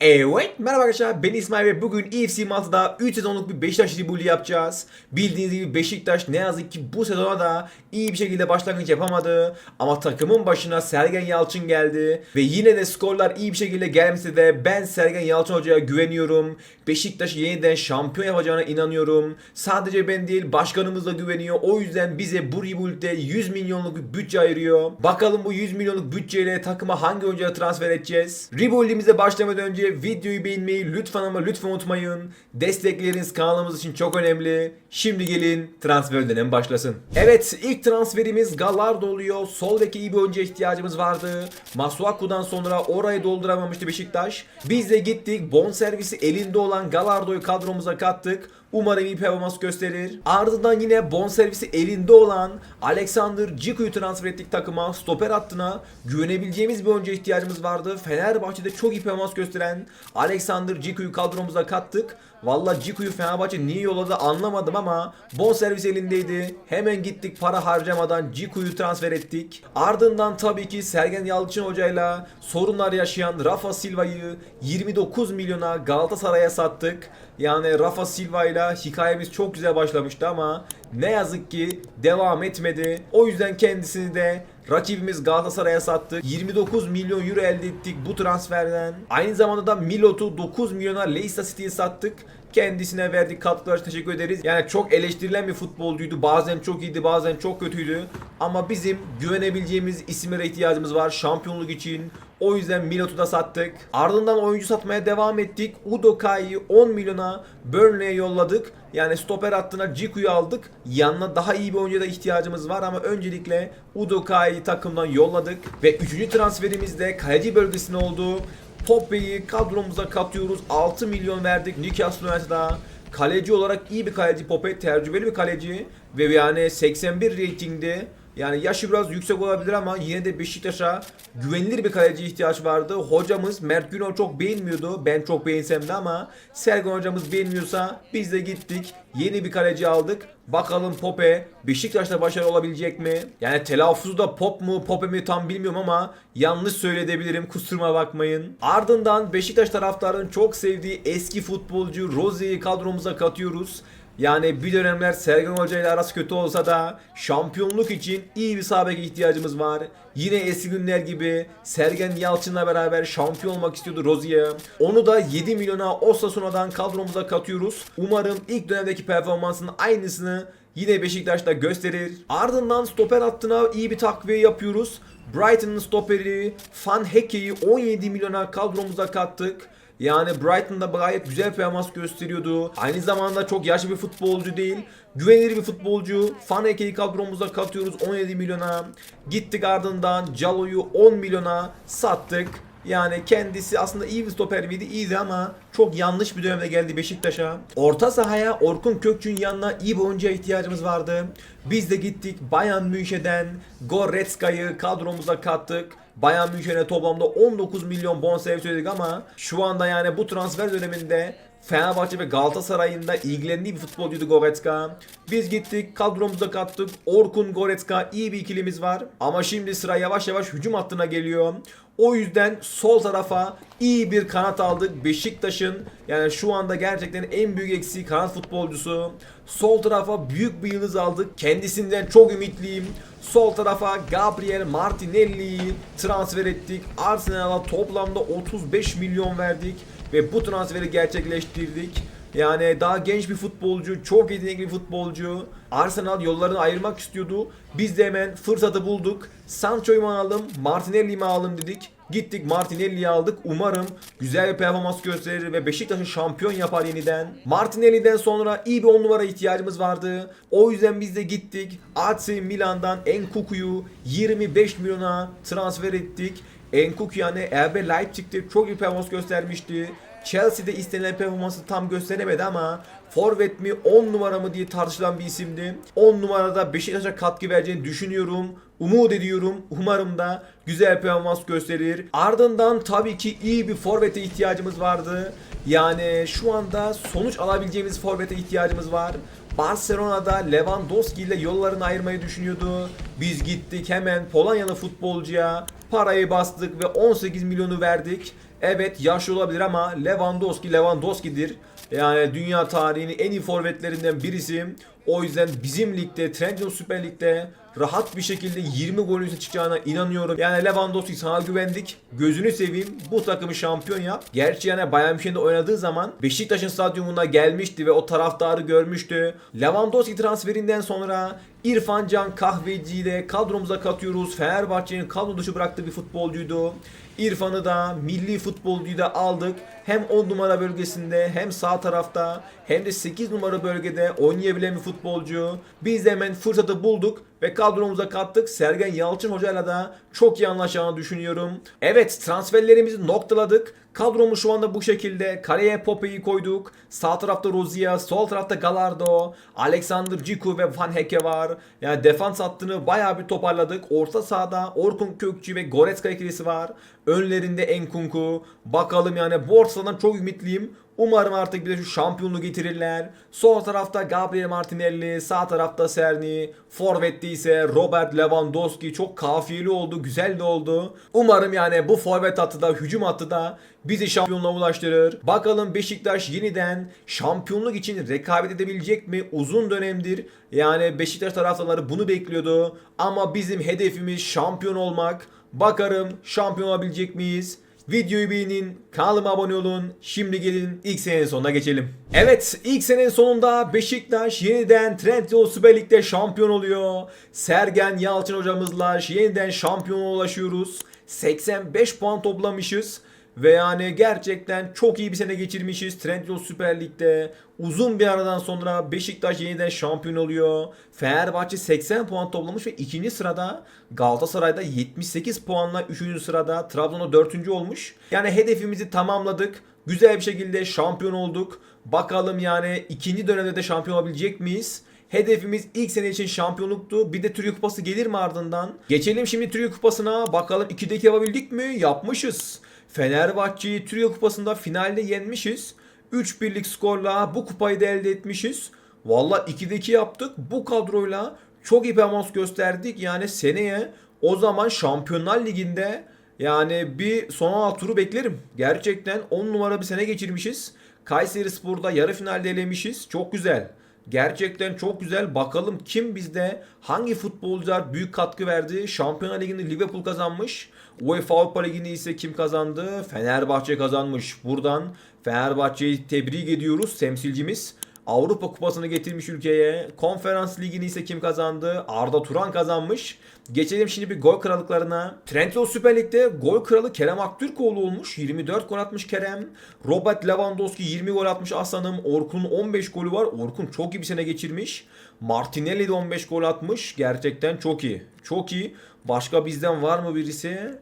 Evet, merhaba arkadaşlar ben İsmail ve bugün EFC Malta'da 3 sezonluk bir Beşiktaş Ribuli yapacağız. Bildiğiniz gibi Beşiktaş ne yazık ki bu sezona da iyi bir şekilde başlangıç yapamadı. Ama takımın başına Sergen Yalçın geldi. Ve yine de skorlar iyi bir şekilde gelmese de ben Sergen Yalçın Hoca'ya güveniyorum. Beşiktaş'ı yeniden şampiyon yapacağına inanıyorum. Sadece ben değil başkanımız da güveniyor. O yüzden bize bu Rebuild'de 100 milyonluk bir bütçe ayırıyor. Bakalım bu 100 milyonluk bütçeyle takıma hangi oyuncuları transfer edeceğiz? Rebuild'imize başlamadan önce videoyu beğenmeyi lütfen ama lütfen unutmayın. Destekleriniz kanalımız için çok önemli. Şimdi gelin transfer dönemi başlasın. Evet ilk transferimiz Gallardo oluyor. Sol beke iyi bir oyuncuya ihtiyacımız vardı. Masuaku'dan sonra orayı dolduramamıştı Beşiktaş. Biz de gittik bonservisi elinde olan Gallardo'yu kadromuza kattık. Umarım iyi performans gösterir. Ardından yine bonservisi elinde olan Alexander Ciku'yu transfer ettik takıma. Stoper hattına güvenebileceğimiz bir oyuncuya ihtiyacımız vardı. Fenerbahçe'de çok iyi performans gösteren Alexander Ciku'yu kadromuza kattık. Valla Ciku'yu Fenerbahçe niye yolladı anlamadım ama bonservis elindeydi. Hemen gittik para harcamadan Ciku'yu transfer ettik. Ardından tabii ki Sergen Yalçın hocayla sorunlar yaşayan Rafa Silva'yı 29 milyona Galatasaray'a sattık. Yani Rafa Silva ile hikayemiz çok güzel başlamıştı ama ne yazık ki devam etmedi. O yüzden kendisini de rakibimiz Galatasaray'a sattık. 29 milyon euro elde ettik bu transferden. Aynı zamanda da Milot'u 9 milyona Leicester City'ye sattık. Kendisine verdik katkılar için teşekkür ederiz. Yani çok eleştirilen bir futbolcuydu. Bazen çok iyiydi, bazen çok kötüydü. Ama bizim güvenebileceğimiz isimlere ihtiyacımız var şampiyonluk için. O yüzden Milot'u da sattık. Ardından oyuncu satmaya devam ettik. Udokai'yi 10 milyona Burnley'e yolladık. Yani stoper hattına Ciku'yu aldık. Yanına daha iyi bir oyuncuya da ihtiyacımız var ama öncelikle Udokai'yi takımdan yolladık. Ve 3. transferimiz de kaleci bölgesine oldu. Poppy'yi kadromuza katıyoruz. 6 milyon verdik Newcastle United'a. Kaleci olarak iyi bir kaleci Poppy, tecrübeli bir kaleci ve yani 81 ratingde. Yani yaşı biraz yüksek olabilir ama yine de Beşiktaş'a güvenilir bir kaleci ihtiyaç vardı. Hocamız Mert Günok çok beğenmiyordu. Ben çok beğensem de ama Sergen hocamız beğenmiyorsa biz de gittik. Yeni bir kaleci aldık. Bakalım Pope Beşiktaş'ta başarılı olabilecek mi? Yani telaffuzu da Pop mu Pope mi tam bilmiyorum ama yanlış söyleyebilirim kusuruma bakmayın. Ardından Beşiktaş taraftarının çok sevdiği eski futbolcu Rozi'yi kadromuza katıyoruz. Yani bir dönemler Sergen Hoca ile arası kötü olsa da şampiyonluk için iyi bir sağ ihtiyacımız var. Yine eski günler gibi Sergen Yalçın'la beraber şampiyon olmak istiyordu Rozier. Onu da 7 milyona Osasuna'dan kadromuza katıyoruz. Umarım ilk dönemdeki performansının aynısını yine Beşiktaş'ta gösterir. Ardından stoper hattına iyi bir takviye yapıyoruz. Brighton'ın stoperi Van Hecke'yi 17 milyona kadromuza kattık. Yani Brighton'da gayet güzel performans gösteriyordu. Aynı zamanda çok yaşlı bir futbolcu değil. Güvenilir bir futbolcu. Faneke'yi kadromuza katıyoruz 17 milyona. Gittik ardından Calo'yu 10 milyona sattık. Yani kendisi aslında iyi bir stoper miydi? İyiydi ama çok yanlış bir dönemde geldi Beşiktaş'a. Orta sahaya Orkun Kökçü'nün yanına iyi bir oyuncuya ihtiyacımız vardı. Biz de gittik Bayern Münih'den Goretzka'yı kadromuza kattık. Bayern Münih'e toplamda 19 milyon bonservis ödedik ama şu anda yani bu transfer döneminde Fenerbahçe ve Galatasaray'ın da ilgilendiği bir futbolcuydu Goretzka. Biz gittik kadromuza kattık. Orkun Goretzka iyi bir ikilimiz var. Ama şimdi sıra yavaş yavaş hücum hattına geliyor. O yüzden sol tarafa iyi bir kanat aldık. Beşiktaş'ın yani şu anda gerçekten en büyük eksiği kanat futbolcusu. Sol tarafa büyük bir yıldız aldık. Kendisinden çok ümitliyim. Sol tarafa Gabriel Martinelli'yi transfer ettik. Arsenal'a toplamda 35 milyon verdik ve bu transferi gerçekleştirdik. Yani daha genç bir futbolcu, çok yetenekli bir futbolcu. Arsenal yollarını ayırmak istiyordu. Biz de hemen fırsatı bulduk. Sancho'yu mu alalım, Martinelli'yi mi alalım dedik. Gittik Martinelli'yi aldık. Umarım güzel bir performans gösterir ve Beşiktaş'ı şampiyon yapar yeniden. Martinelli'den sonra iyi bir 10 numara ihtiyacımız vardı. O yüzden biz de gittik. AC Milan'dan Enkuku'yu 25 milyona transfer ettik. Enkuku yani RB Leipzig'te çok iyi performans göstermişti. Chelsea'de istenilen performansı tam gösteremedi ama forvet mi 10 numara mı diye tartışılan bir isimdi. 10 numarada Beşiktaş'a katkı vereceğini düşünüyorum. Umut ediyorum. Umarım da güzel performans gösterir. Ardından tabii ki iyi bir forvete ihtiyacımız vardı. Yani şu anda sonuç alabileceğimiz forvete ihtiyacımız var. Barcelona'da Lewandowski ile yollarını ayırmayı düşünüyordu. Biz gittik hemen Polonyalı futbolcuya parayı bastık ve 18 milyonu verdik. Evet yaşlı olabilir ama Lewandowski Lewandowski'dir. Yani dünya tarihinin en iyi forvetlerinden birisi. O yüzden bizim ligde, Trendyol Süper Lig'de rahat bir şekilde 20 gol üstüne çıkacağına inanıyorum. Yani Lewandowski sana güvendik. Gözünü seveyim. Bu takımı şampiyon yap. Gerçi yani Bayern Münih'de oynadığı zaman Beşiktaş'ın stadyumuna gelmişti ve o taraftarı görmüştü. Lewandowski transferinden sonra İrfan Can Kahveci'yi de kadromuza katıyoruz. Fenerbahçe'nin kadro dışı bıraktığı bir futbolcuydu. İrfan'ı da milli futbolcuyu da aldık. Hem 10 numara bölgesinde hem sağ tarafta hem de 8 numara bölgede oynayabilen bir futbolcu. Biz de hemen fırsatı bulduk ve kadromuza kattık. Sergen Yalçın hocayla da çok iyi anlaşacağını düşünüyorum. Evet transferlerimizi noktaladık. Kadromuz şu anda bu şekilde. Kaleye Pope'yi koyduk. Sağ tarafta Rozia, sol tarafta Gallardo, Alexander Ciku ve Van Heke var. Yani defans hattını bayağı bir toparladık. Orta sahada Orkun Kökçü ve Goretzka ikilisi var. Önlerinde Enkunku. Bakalım yani sahadan çok ümitliyim. Umarım artık bir de şu şampiyonluğu getirirler. Sol tarafta Gabriel Martinelli, sağ tarafta Serni, forvette ise Robert Lewandowski çok kafiyeli oldu, güzel de oldu. Umarım yani bu forvet hattı da, hücum hattı da bizi şampiyonluğa ulaştırır. Bakalım Beşiktaş yeniden şampiyonluk için rekabet edebilecek mi? Uzun dönemdir. Yani Beşiktaş taraftarları bunu bekliyordu. Ama bizim hedefimiz şampiyon olmak. Bakarım şampiyon olabilecek miyiz? Videoyu beğenin, kanalıma abone olun. Şimdi gelin ilk senenin sonuna geçelim. Evet, ilk senenin sonunda Beşiktaş yeniden Trendyol Süper Lig'de şampiyon oluyor. Sergen Yalçın hocamızla yeniden şampiyona ulaşıyoruz. 85 puan toplamışız. Ve yani gerçekten çok iyi bir sene geçirmişiz. Trendyol Süper Lig'de uzun bir aradan sonra Beşiktaş yeniden şampiyon oluyor. Fenerbahçe 80 puan toplamış ve ikinci sırada Galatasaray'da 78 puanla 3. sırada Trabzon'da 4. olmuş. Yani hedefimizi tamamladık. Güzel bir şekilde şampiyon olduk. Bakalım yani ikinci dönemde de şampiyon olabilecek miyiz? Hedefimiz ilk sene için şampiyonluktu. Bir de Türkiye Kupası gelir mi ardından? Geçelim şimdi Türkiye Kupası'na. Bakalım 2'de 2 yapabildik mi? Yapmışız. Fenerbahçe'yi Türkiye Kupası'nda finalde yenmişiz. 3 birlik skorla bu kupayı da elde etmişiz. Valla 2'de 2 yaptık. Bu kadroyla çok iyi gösterdik. Yani seneye o zaman Şampiyonlar Ligi'nde yani bir son 16 turu beklerim. Gerçekten 10 numara bir sene geçirmişiz. Kayseri Spor'da yarı finalde elemişiz. Çok güzel. Gerçekten çok güzel. Bakalım kim bizde hangi futbolcular büyük katkı verdi? Şampiyonlar Ligi'nde Liverpool kazanmış. UEFA Avrupa Ligi'ni ise kim kazandı? Fenerbahçe kazanmış. Buradan Fenerbahçe'yi tebrik ediyoruz temsilcimiz. Avrupa Kupası'nı getirmiş ülkeye. Konferans Ligi'ni ise kim kazandı? Arda Turan kazanmış. Geçelim şimdi bir gol krallıklarına. Trendyol Süper Lig'de gol kralı Kerem Aktürkoğlu olmuş. 24 gol atmış Kerem. Robert Lewandowski 20 gol atmış Aslanım. Orkun'un 15 golü var. Orkun çok iyi bir sene geçirmiş. Martinelli de 15 gol atmış. Gerçekten çok iyi. Çok iyi. Başka bizden var mı birisi?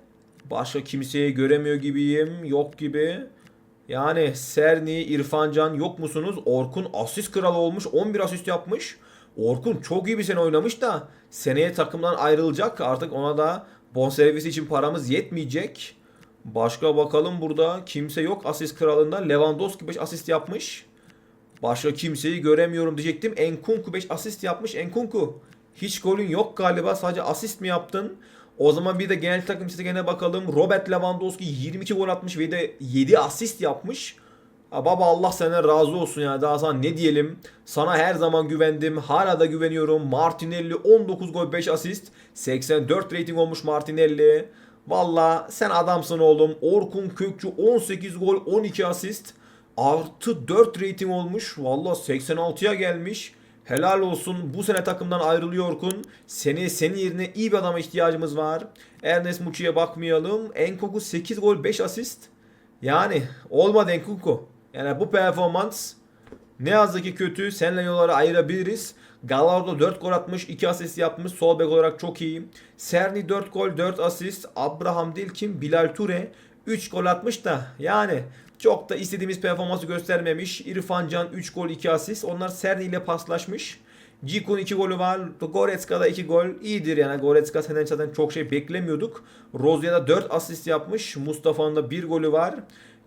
Başka kimseyi göremiyor gibiyim. Yok gibi. Yani Serni, İrfancan yok musunuz? Orkun asist kralı olmuş. 11 asist yapmış. Orkun çok iyi bir sene oynamış da seneye takımdan ayrılacak. Artık ona da bonservisi için paramız yetmeyecek. Başka bakalım burada kimse yok asist kralında. Lewandowski 5 asist yapmış. Başka kimseyi göremiyorum diyecektim. Enkunku 5 asist yapmış. Enkunku hiç golün yok galiba. Sadece asist mi yaptın? O zaman bir de genel takım gene bakalım. Robert Lewandowski 22 gol atmış ve de 7 asist yapmış. Ha baba Allah senden razı olsun ya. Daha sana ne diyelim. Sana her zaman güvendim. Hala da güveniyorum. Martinelli 19 gol 5 asist. 84 rating olmuş Martinelli. Valla sen adamsın oğlum. Orkun Kökçü 18 gol 12 asist. Artı 4 rating olmuş. Valla 86'ya gelmiş. Helal olsun. Bu sene takımdan ayrılıyor Orkun. Seni senin yerine iyi bir adama ihtiyacımız var. Ernest Muçi'ye bakmayalım. Enkoku 8 gol 5 asist. Yani olmadı Enkuku. Yani bu performans ne yazık ki kötü. Seninle yolları ayırabiliriz. Gallardo 4 gol atmış, 2 asist yapmış. Sol bek olarak çok iyi. Serni 4 gol, 4 asist. Abraham değil kim? Bilal Ture 3 gol atmış da yani çok da istediğimiz performansı göstermemiş. İrfan Can 3 gol 2 asist. Onlar Serni ile paslaşmış. Cikun 2 golü var. Goretzka'da 2 gol. iyidir yani. Goretzka senden zaten çok şey beklemiyorduk. Rozia'da 4 asist yapmış. Mustafa'nın da 1 golü var.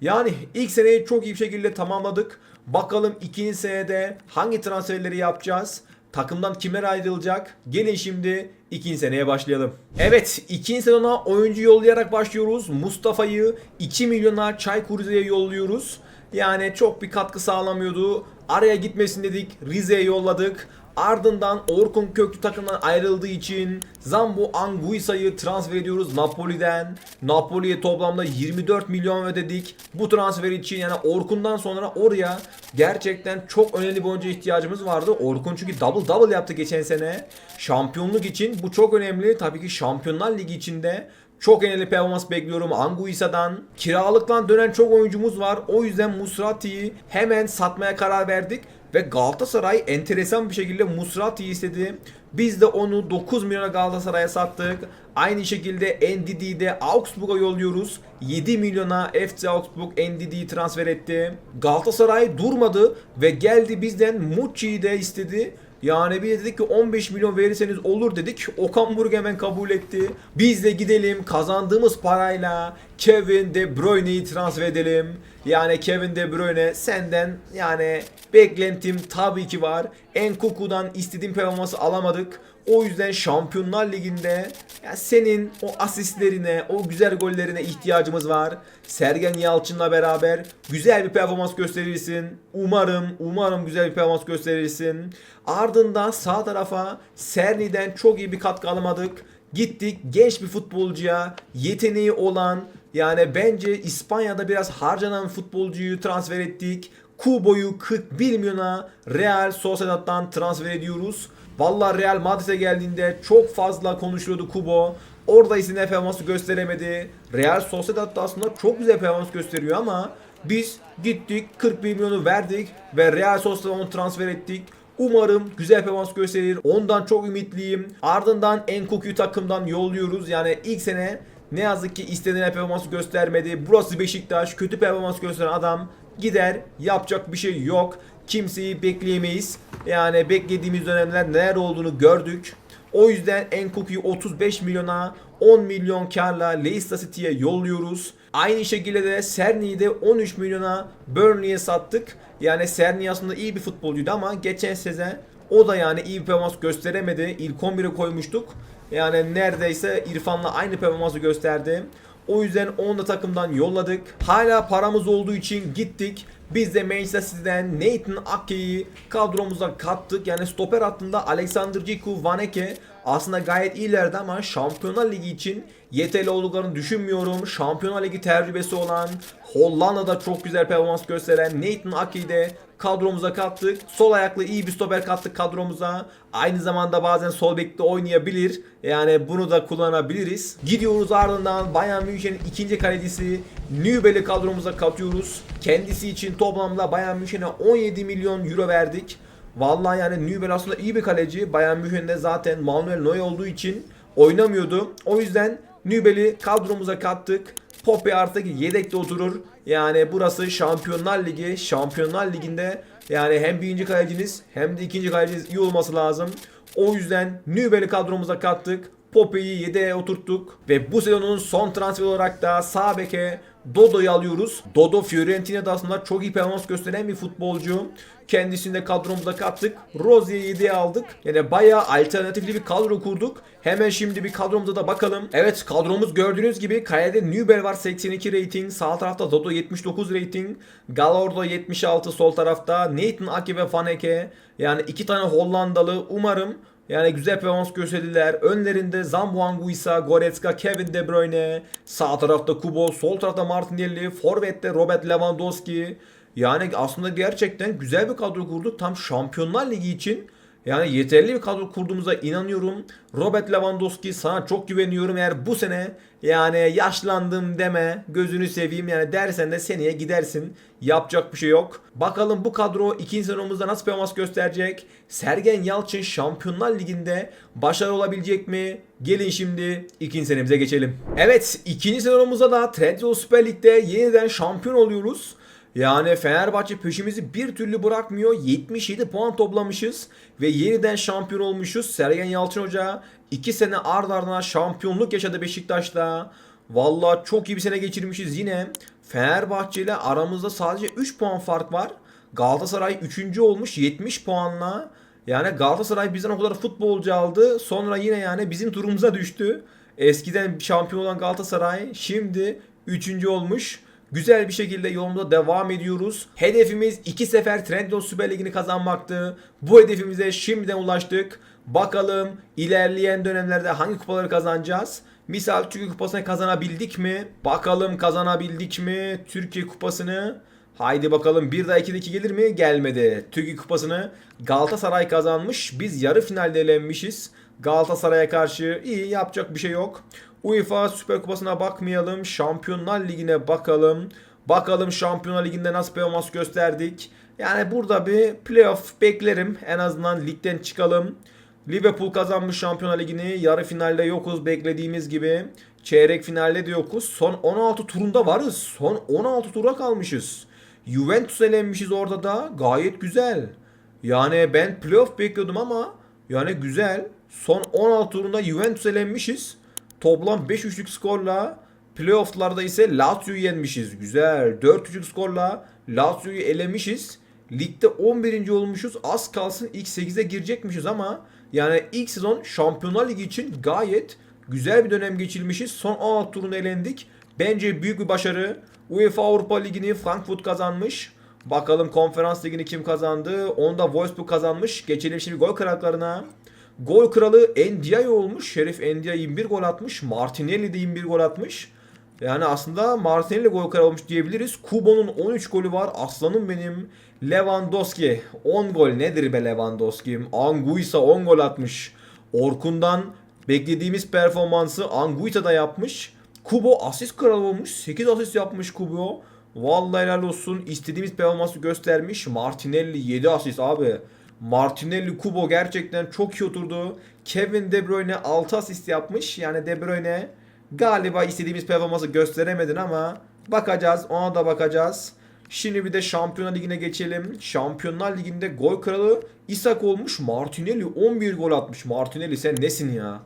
Yani ilk seneyi çok iyi bir şekilde tamamladık. Bakalım ikinci senede hangi transferleri yapacağız? Takımdan kimler ayrılacak? Gelin şimdi ikinci seneye başlayalım. Evet ikinci sezona oyuncu yollayarak başlıyoruz. Mustafa'yı 2 milyona Çaykur Rize'ye yolluyoruz. Yani çok bir katkı sağlamıyordu. Araya gitmesin dedik. Rize'ye yolladık. Ardından Orkun Köklü takımdan ayrıldığı için Zambo Anguissa'yı transfer ediyoruz Napoli'den. Napoli'ye toplamda 24 milyon ödedik. Bu transfer için yani Orkun'dan sonra oraya gerçekten çok önemli bir oyuncu ihtiyacımız vardı. Orkun çünkü double double yaptı geçen sene. Şampiyonluk için bu çok önemli. Tabii ki Şampiyonlar Ligi içinde çok önemli performans bekliyorum Anguissa'dan. Kiralıktan dönen çok oyuncumuz var. O yüzden Musrati'yi hemen satmaya karar verdik. Ve Galatasaray enteresan bir şekilde Musrati'yi istedi. Biz de onu 9 milyona Galatasaray'a sattık. Aynı şekilde Ndidi'yi de Augsburg'a yolluyoruz. 7 milyona FC Augsburg Ndidi'yi transfer etti. Galatasaray durmadı ve geldi bizden Mucci'yi de istedi. Yani bir dedik ki 15 milyon verirseniz olur dedik. Okan Buruk hemen kabul etti. Biz de gidelim kazandığımız parayla Kevin De Bruyne'yi transfer edelim. Yani Kevin De Bruyne senden yani beklentim tabii ki var. Enkuku'dan istediğim performansı alamadık. O yüzden Şampiyonlar Ligi'nde ya senin o asistlerine, o güzel gollerine ihtiyacımız var. Sergen Yalçın'la beraber güzel bir performans gösterirsin. Umarım, umarım güzel bir performans gösterirsin. Ardından sağ tarafa Serni'den çok iyi bir katkı alamadık. Gittik genç bir futbolcuya, yeteneği olan yani bence İspanya'da biraz harcanan futbolcuyu transfer ettik. Kubo'yu 41 milyona Real Sociedad'dan transfer ediyoruz. Vallahi Real Madrid'e geldiğinde çok fazla konuşuyordu Kubo. Orada istediği performansı gösteremedi. Real Sociedad'da aslında çok güzel performans gösteriyor ama biz gittik 41 milyonu verdik ve Real Sociedad'a onu transfer ettik. Umarım güzel performans gösterir. Ondan çok ümitliyim. Ardından Enkuku'yu takımdan yolluyoruz. Yani ilk sene ne yazık ki istediğine performansı göstermedi. Burası Beşiktaş. Kötü performans gösteren adam gider. Yapacak bir şey yok. Kimseyi bekleyemeyiz. Yani beklediğimiz dönemler neler olduğunu gördük. O yüzden Enkuku'yu 35 milyona 10 milyon karla Leicester City'ye yolluyoruz. Aynı şekilde de Serni'yi de 13 milyona Burnley'e sattık. Yani Serni aslında iyi bir futbolcuydu ama geçen sezon o da yani iyi bir performans gösteremedi. İlk 11'e koymuştuk. Yani neredeyse İrfan'la aynı performansı gösterdi. O yüzden onu da takımdan yolladık. Hala paramız olduğu için gittik. Biz de Manchester City'den Nathan Ake'yi kadromuza kattık. Yani stoper hattında Alexander Ciku, Vaneke aslında gayet iyilerdi ama Şampiyonlar Ligi için yeterli olduklarını düşünmüyorum. Şampiyonlar Ligi tecrübesi olan Hollanda'da çok güzel performans gösteren Nathan Ake'yi de kadromuza kattık. Sol ayaklı iyi bir stoper kattık kadromuza. Aynı zamanda bazen sol bekte oynayabilir. Yani bunu da kullanabiliriz. Gidiyoruz ardından Bayern Münih'in ikinci kalecisi Nübel'i kadromuza katıyoruz. Kendisi için toplamda Bayern Münih'e 17 milyon euro verdik. Vallahi yani Nübel aslında iyi bir kaleci. Bayern Münih'de zaten Manuel Neuer olduğu için oynamıyordu. O yüzden Nübel'i kadromuza kattık. Pope artık yedekte oturur. Yani burası Şampiyonlar Ligi. Şampiyonlar Ligi'nde yani hem birinci kaleciniz hem de ikinci kaleciniz iyi olması lazım. O yüzden Nübel'i kadromuza kattık. Pope'yi yedeğe oturttuk. Ve bu sezonun son transfer olarak da sağ beke Dodo'yu alıyoruz. Dodo Fiorentina'da aslında çok iyi performans gösteren bir futbolcu. Kendisini de kadromuza kattık. Rozier'i 7'ye aldık. Yani bayağı alternatifli bir kadro kurduk. Hemen şimdi bir kadromuza da bakalım. Evet kadromuz gördüğünüz gibi kalede Nübel var 82 rating. Sağ tarafta Dodo 79 rating. Galordo 76 sol tarafta. Nathan Ake ve Faneke. Yani iki tane Hollandalı. Umarım yani güzel performans gösterdiler. Önlerinde Zambo Anguissa, Goretzka, Kevin De Bruyne. Sağ tarafta Kubo, sol tarafta Martinelli. Forvet'te Robert Lewandowski. Yani aslında gerçekten güzel bir kadro kurduk. Tam Şampiyonlar Ligi için yani yeterli bir kadro kurduğumuza inanıyorum. Robert Lewandowski sana çok güveniyorum. Eğer bu sene yani yaşlandım deme gözünü seveyim yani dersen de seneye gidersin. Yapacak bir şey yok. Bakalım bu kadro ikinci sezonumuzda nasıl performans gösterecek? Sergen Yalçın Şampiyonlar Ligi'nde başarılı olabilecek mi? Gelin şimdi ikinci senemize geçelim. Evet ikinci sezonumuzda da Trendyol Süper Lig'de yeniden şampiyon oluyoruz. Yani Fenerbahçe peşimizi bir türlü bırakmıyor. 77 puan toplamışız ve yeniden şampiyon olmuşuz. Sergen Yalçın Hoca 2 sene ard ardına şampiyonluk yaşadı Beşiktaş'ta. Vallahi çok iyi bir sene geçirmişiz yine. Fenerbahçe ile aramızda sadece 3 puan fark var. Galatasaray 3. olmuş 70 puanla. Yani Galatasaray bizden o kadar futbolcu aldı. Sonra yine yani bizim turumuza düştü. Eskiden şampiyon olan Galatasaray şimdi 3. olmuş. Güzel bir şekilde yolunda devam ediyoruz. Hedefimiz iki sefer Trendyol Süper Ligi'ni kazanmaktı. Bu hedefimize şimdiden ulaştık. Bakalım ilerleyen dönemlerde hangi kupaları kazanacağız? Misal Türkiye Kupası'nı kazanabildik mi? Bakalım kazanabildik mi Türkiye Kupası'nı? Haydi bakalım bir daha 2'de 2 gelir mi? Gelmedi. Türkiye Kupası'nı Galatasaray kazanmış. Biz yarı finalde elenmişiz. Galatasaray'a karşı iyi yapacak bir şey yok. UEFA Süper Kupası'na bakmayalım. Şampiyonlar Ligi'ne bakalım. Bakalım Şampiyonlar Ligi'nde nasıl performans gösterdik. Yani burada bir playoff beklerim. En azından ligden çıkalım. Liverpool kazanmış Şampiyonlar Ligi'ni. Yarı finalde yokuz beklediğimiz gibi. Çeyrek finalde de yokuz. Son 16 turunda varız. Son 16 tura kalmışız. Juventus elenmişiz orada da. Gayet güzel. Yani ben playoff bekliyordum ama yani güzel. Son 16 turunda Juventus elenmişiz. Toplam 5-3'lük skorla playoff'larda ise Lazio'yu yenmişiz. Güzel. 4-3'lük skorla Lazio'yu elemişiz. Ligde 11. olmuşuz. Az kalsın ilk 8'e girecekmişiz ama yani ilk sezon Şampiyonlar Ligi için gayet güzel bir dönem geçirmişiz. Son 16 turunu elendik. Bence büyük bir başarı. UEFA Avrupa Ligi'ni Frankfurt kazanmış. Bakalım konferans ligini kim kazandı? Onda Wolfsburg kazanmış. Geçelim şimdi gol krallarına. Gol kralı Ndiaye olmuş. Şerif Ndiaye 21 gol atmış. Martinelli de 21 gol atmış. Yani aslında Martinelli gol kralı olmuş diyebiliriz. Kubo'nun 13 golü var. Aslanım benim. Lewandowski 10 gol nedir be Lewandowski'm? Anguissa 10 gol atmış. Orkun'dan beklediğimiz performansı Anguissa da yapmış. Kubo asist kralı olmuş. 8 asist yapmış Kubo. Vallahi helal olsun. İstediğimiz performansı göstermiş. Martinelli 7 asist abi. Martinelli Kubo gerçekten çok iyi oturdu. Kevin De Bruyne 6 asist yapmış. Yani De Bruyne galiba istediğimiz performansı gösteremedin ama bakacağız. Ona da bakacağız. Şimdi bir de Şampiyonlar Ligi'ne geçelim. Şampiyonlar Ligi'nde gol kralı Isak olmuş. Martinelli 11 gol atmış. Martinelli sen nesin ya?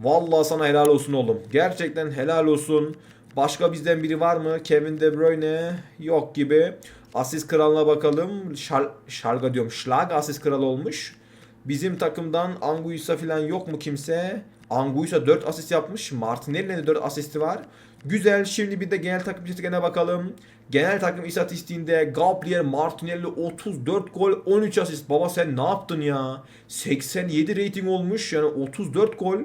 Vallahi sana helal olsun oğlum. Gerçekten helal olsun. Başka bizden biri var mı? Kevin De Bruyne yok gibi. Asist kralına bakalım. Şal, Şalga diyorum. Schlag asist kralı olmuş. Bizim takımdan Anguissa falan yok mu kimse? Anguissa 4 asist yapmış. Martinelli'nin de 4 asisti var. Güzel. Şimdi bir de genel takım istatistiğine bakalım. Genel takım istatistiğinde Gabriel Martinelli 34 gol 13 asist. Baba sen ne yaptın ya? 87 rating olmuş. Yani 34 gol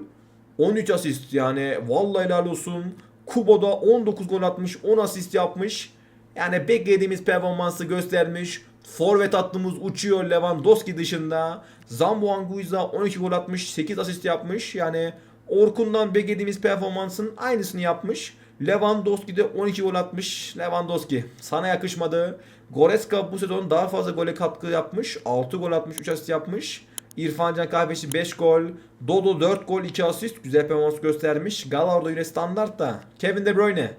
13 asist yani vallahi helal olsun. Kubo'da 19 gol atmış, 10 asist yapmış. Yani beklediğimiz performansı göstermiş. Forvet hattımız uçuyor Lewandowski dışında. Zambo Anguissa 12 gol atmış, 8 asist yapmış. Yani Orkun'dan beklediğimiz performansın aynısını yapmış. Lewandowski de 12 gol atmış. Lewandowski sana yakışmadı. Goretzka bu sezon daha fazla gole katkı yapmış. 6 gol atmış, 3 asist yapmış. İrfan Can Kahveci 5 gol. Dodo 4 gol 2 asist. Güzel performans göstermiş. Galardo yine standart da. Kevin De Bruyne.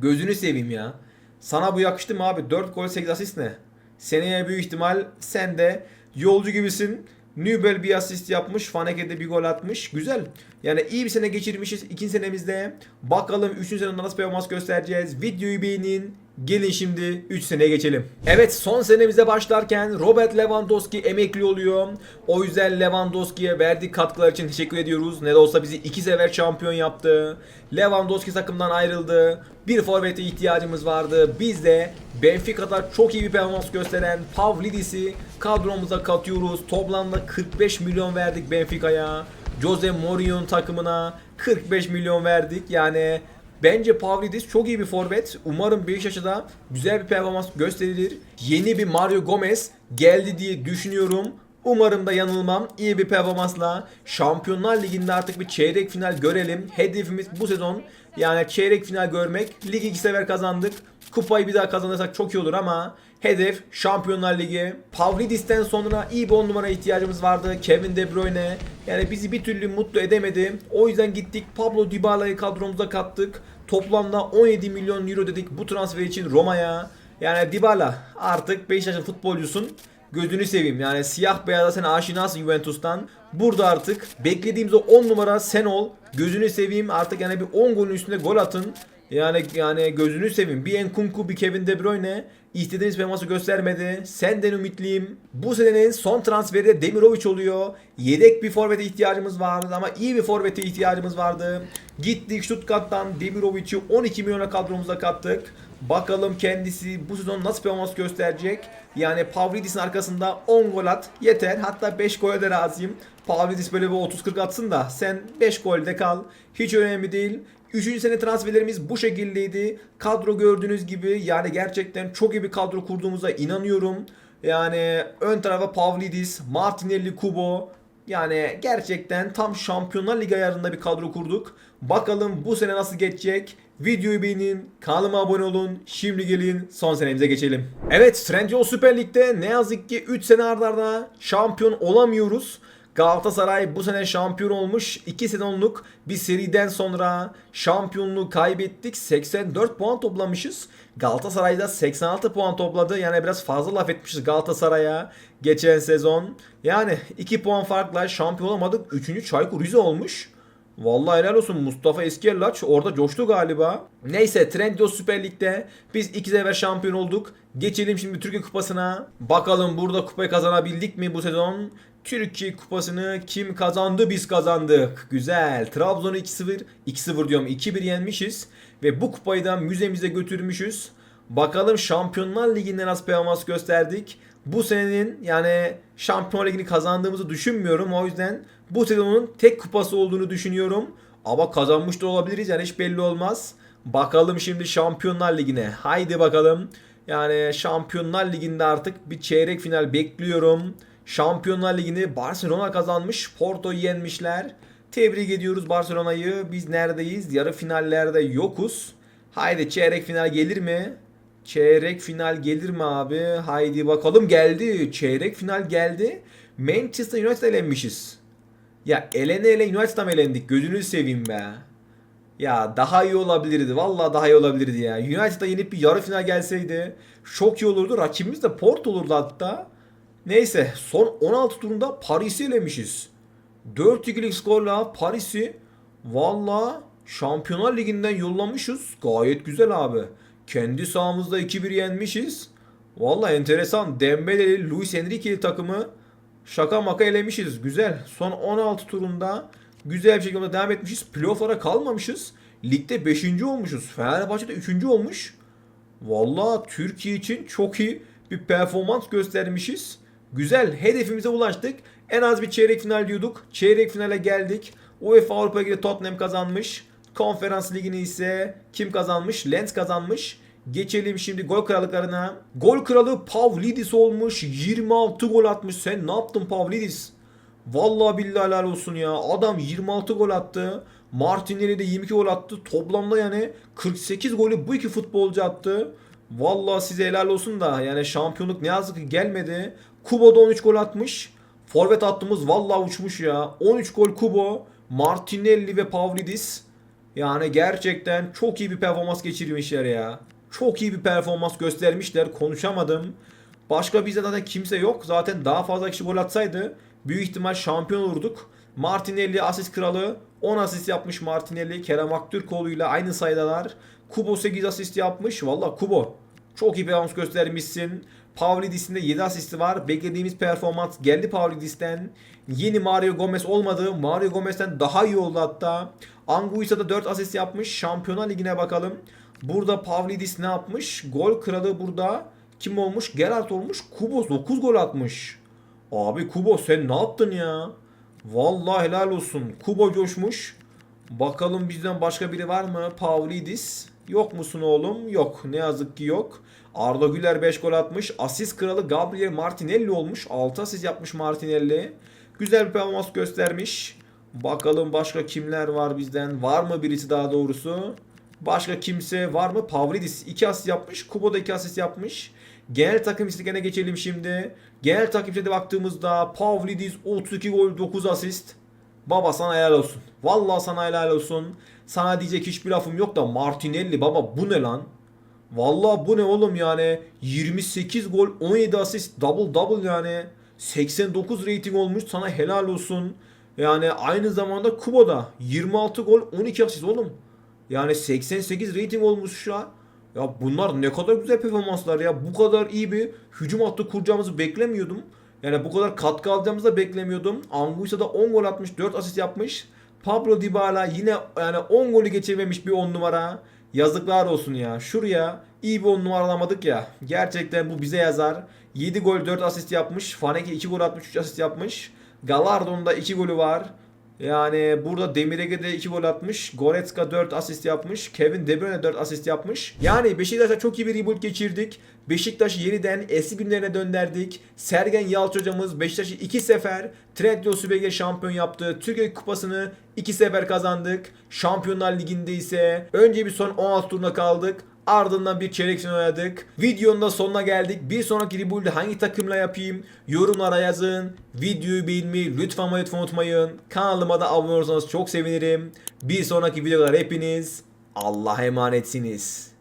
Gözünü seveyim ya. Sana bu yakıştı mı abi? 4 gol 8 asist ne? Seneye büyük ihtimal sen de yolcu gibisin. Nübel bir asist yapmış. Faneke'de bir gol atmış. Güzel. Yani iyi bir sene geçirmişiz. ikinci senemizde. Bakalım 3. senemde nasıl performans göstereceğiz. Videoyu beğenin. Gelin şimdi 3 seneye geçelim. Evet son senemize başlarken Robert Lewandowski emekli oluyor. O yüzden Lewandowski'ye verdiği katkılar için teşekkür ediyoruz. Ne de olsa bizi iki sefer şampiyon yaptı. Lewandowski takımdan ayrıldı. Bir forvete ihtiyacımız vardı. Biz de Benfica'da çok iyi bir performans gösteren Pavlidis'i kadromuza katıyoruz. Toplamda 45 milyon verdik Benfica'ya. Jose Mourinho'nun takımına 45 milyon verdik. Yani Bence Pavlidis çok iyi bir forvet. Umarım Beşiktaş'ta güzel bir performans gösterilir. Yeni bir Mario Gomez geldi diye düşünüyorum. Umarım da yanılmam. İyi bir performansla Şampiyonlar Ligi'nde artık bir çeyrek final görelim. Hedefimiz bu sezon yani çeyrek final görmek. Ligi iki sefer kazandık. Kupayı bir daha kazanırsak çok iyi olur ama hedef Şampiyonlar Ligi. Pavlidis'ten sonra iyi bir 10 numara ihtiyacımız vardı. Kevin De Bruyne yani bizi bir türlü mutlu edemedi. O yüzden gittik Pablo Dybala'yı kadromuza kattık. Toplamda 17 milyon euro dedik bu transfer için Roma'ya. Yani Dybala artık Beşiktaş'ın futbolcusun. Gözünü seveyim yani siyah beyaza sen aşinasın Juventus'tan. Burada artık beklediğimiz o 10 numara sen ol. Gözünü seveyim artık yani bir 10 golün üstünde gol atın. Yani yani gözünü seveyim. Bir Enkunku bir Kevin De Bruyne İstediğimiz performansı göstermedi. Senden ümitliyim. Bu senenin son transferi de Demirovic oluyor. Yedek bir forvete ihtiyacımız vardı ama iyi bir forvete ihtiyacımız vardı. Gittik Stuttgart'tan Demirovic'i 12 milyona kadromuza kattık. Bakalım kendisi bu sezon nasıl performans gösterecek. Yani Pavlidis'in arkasında 10 gol at yeter. Hatta 5 gole de razıyım. Pavlidis böyle bir 30-40 atsın da sen 5 golde kal. Hiç önemli değil. Üçüncü sene transferlerimiz bu şekildeydi. Kadro gördüğünüz gibi yani gerçekten çok iyi bir kadro kurduğumuza inanıyorum. Yani ön tarafa Pavlidis, Martinelli, Kubo. Yani gerçekten tam Şampiyonlar Ligi ayarında bir kadro kurduk. Bakalım bu sene nasıl geçecek? Videoyu beğenin, kanalıma abone olun. Şimdi gelin son senemize geçelim. Evet, Trendyol Süper Lig'de ne yazık ki 3 sene arda arda şampiyon olamıyoruz. Galatasaray bu sene şampiyon olmuş. 2 sezonluk bir seriden sonra şampiyonluğu kaybettik. 84 puan toplamışız. Galatasaray da 86 puan topladı. Yani biraz fazla laf etmişiz Galatasaray'a geçen sezon. Yani 2 puan farkla şampiyon olamadık. 3. Çaykur Rize olmuş. Vallahi helal olsun Mustafa Eskierlaç orada coştu galiba. Neyse Trendyol Süper Lig'de biz iki sefer şampiyon olduk. Geçelim şimdi Türkiye Kupası'na. Bakalım burada kupayı kazanabildik mi bu sezon? Türkiye Kupası'nı kim kazandı? Biz kazandık. Güzel. Trabzon'u 2-0, 2-0 diyorum 2-1 yenmişiz. Ve bu kupayı da müzemize götürmüşüz. Bakalım Şampiyonlar Ligi'nde nasıl performans gösterdik. Bu senenin yani Şampiyonlar Ligi'ni kazandığımızı düşünmüyorum. O yüzden bu sezonun tek kupası olduğunu düşünüyorum. Ama kazanmış da olabiliriz yani hiç belli olmaz. Bakalım şimdi Şampiyonlar Ligi'ne. Haydi bakalım. Yani Şampiyonlar Ligi'nde artık bir çeyrek final bekliyorum. Şampiyonlar Ligi'ni Barcelona kazanmış. Porto'yu yenmişler. Tebrik ediyoruz Barcelona'yı. Biz neredeyiz? Yarı finallerde yokuz. Haydi çeyrek final gelir mi? Çeyrek final gelir mi abi? Haydi bakalım geldi. Çeyrek final geldi. Manchester United elenmişiz. Ya elene ele United'a elendik? Gözünü seveyim be. Ya daha iyi olabilirdi. Vallahi daha iyi olabilirdi ya. United'a yenip bir yarı final gelseydi çok iyi olurdu. Rakibimiz de Port olurdu hatta. Neyse son 16 turunda Paris'i elemişiz. 4-2'lik skorla Paris'i valla Şampiyonlar Ligi'nden yollamışız. Gayet güzel abi. Kendi sahamızda 2-1 yenmişiz. Valla enteresan. Dembele'li, Luis Enrique'li takımı şaka maka elemişiz. Güzel. Son 16 turunda güzel bir şekilde devam etmişiz. Playoff'lara kalmamışız. Ligde 5. olmuşuz. Fenerbahçe'de 3. olmuş. Valla Türkiye için çok iyi bir performans göstermişiz. Güzel. Hedefimize ulaştık. En az bir çeyrek final diyorduk. Çeyrek finale geldik. UEFA Avrupa Ligi'de Tottenham kazanmış. Konferans Ligi'ni ise kim kazanmış? Lens kazanmış. Geçelim şimdi gol krallıklarına. Gol kralı Pavlidis olmuş. 26 gol atmış. Sen ne yaptın Pavlidis? Vallahi billahi helal olsun ya. Adam 26 gol attı. Martinelli de 22 gol attı. Toplamda yani 48 golü bu iki futbolcu attı. Vallahi size helal olsun da yani şampiyonluk ne yazık ki gelmedi. Kubo da 13 gol atmış. Forvet attığımız vallahi uçmuş ya. 13 gol Kubo, Martinelli ve Pavlidis. Yani gerçekten çok iyi bir performans geçirmişler ya. Çok iyi bir performans göstermişler. Konuşamadım. Başka bizde zaten kimse yok. Zaten daha fazla kişi gol atsaydı büyük ihtimal şampiyon olurduk. Martinelli asist kralı 10 asist yapmış Martinelli. Kerem Aktürkoğlu ile aynı sayıdalar. Kubo 8 asist yapmış. Valla Kubo çok iyi performans göstermişsin. Pavlidis'in de 7 asisti var. Beklediğimiz performans geldi Pavlidis'ten. Yeni Mario Gomez olmadı. Mario Gomez'ten daha iyi oldu hatta. Anguissa da 4 asist yapmış. Şampiyonlar Ligi'ne bakalım. Burada Pavlidis ne yapmış? Gol kralı burada. Kim olmuş? Gerard olmuş. Kubos 9 gol atmış. Abi Kubo sen ne yaptın ya? Vallahi helal olsun. Kubo coşmuş. Bakalım bizden başka biri var mı? Pavlidis. Yok musun oğlum? Yok. Ne yazık ki yok. Arda Güler 5 gol atmış. Asist kralı Gabriel Martinelli olmuş. 6 asist yapmış Martinelli. Güzel bir performans göstermiş. Bakalım başka kimler var bizden? Var mı birisi daha doğrusu? Başka kimse var mı? Pavlidis 2 asist yapmış. Kubo da 2 asist yapmış. Genel takım istiklerine geçelim şimdi. Genel takımda baktığımızda Pavlidis 32 gol 9 asist. Baba sana helal olsun. Vallahi sana helal olsun. Sana diyecek hiçbir lafım yok da Martinelli baba bu ne lan? Vallahi bu ne oğlum yani 28 gol 17 asist double double yani 89 rating olmuş sana helal olsun. Yani aynı zamanda Kubo'da 26 gol 12 asist oğlum. Yani 88 rating olmuş ya. Ya bunlar ne kadar güzel performanslar ya. Bu kadar iyi bir hücum hattı kuracağımızı beklemiyordum. Yani bu kadar katkı alacağımızı da beklemiyordum. Anguissa da 10 gol atmış, 4 asist yapmış. Pablo Dybala yine yani 10 golü geçirmemiş bir 10 numara. Yazıklar olsun ya. Şuraya iyi bir 10 numara alamadık ya. Gerçekten bu bize yazar. 7 gol 4 asist yapmış. Faneke 2 gol atmış 3 asist yapmış. Gallardo'nun da 2 golü var. Yani burada Demirege de 2 gol atmış. Goretzka 4 asist yapmış. Kevin De Bruyne 4 asist yapmış. Yani Beşiktaş'a çok iyi bir rebuild geçirdik. Beşiktaş'ı yeniden eski günlerine döndürdük. Sergen Yalçın hocamız Beşiktaş'ı 2 sefer Trendyol Süper Lig'de şampiyon yaptı. Türkiye Kupası'nı 2 sefer kazandık. Şampiyonlar Ligi'nde ise önce bir son 16 turuna kaldık. Ardından bir çeyrek final oynadık. Videonun da sonuna geldik. Bir sonraki rebuild'i hangi takımla yapayım? Yorumlara yazın. Videoyu beğenmeyi lütfen ama lütfen unutmayın. Kanalıma da abone olursanız çok sevinirim. Bir sonraki videolar hepiniz Allah'a emanetsiniz.